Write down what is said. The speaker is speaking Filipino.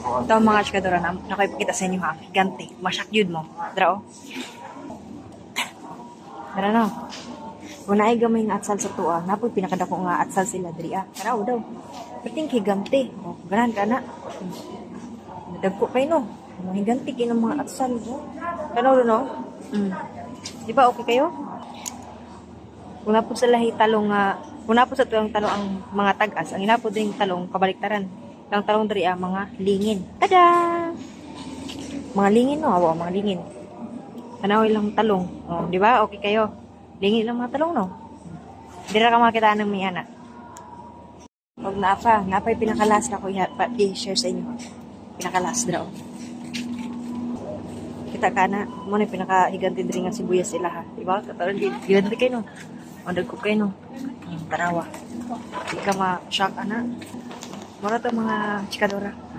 Ito ang mga chikadora na nakipakita sa inyo ha. Gigante. Masyak yun mo. Dra o. Dara na. Kung naay gamay nga atsal sa tuwa, napoy pinakadako nga atsal sila diri ah. Tara o daw. Pating higante. O, ganahan ka na. Nadagko kayo no. Mga higanti kayo ng mga atsal. Kano no? Mm. Di ba okay kayo? Kung na po sa lahi talong nga, kung na po sa tuwang talong ang mga tagas, ang inapo din talong kabaliktaran. Ang talong diri ah, mga lingin. Tada! Mga lingin no, awa, mga lingin. Tanaw lang talong. Oh, di ba? Okay kayo. Lingin lang mga talong no. Dira ka makita ng may anak. Huwag na pa, napay pinakalas na ko i-share sa inyo. Pinakalas daw. Kita ka na, mo na pinakahiganti diri nga sibuyas sila ha. Di ba? Kataon di giganti kayo no. Mandag ko kayo no. Tarawa. Di ka ma-shock ana. Mara to mga chikadora.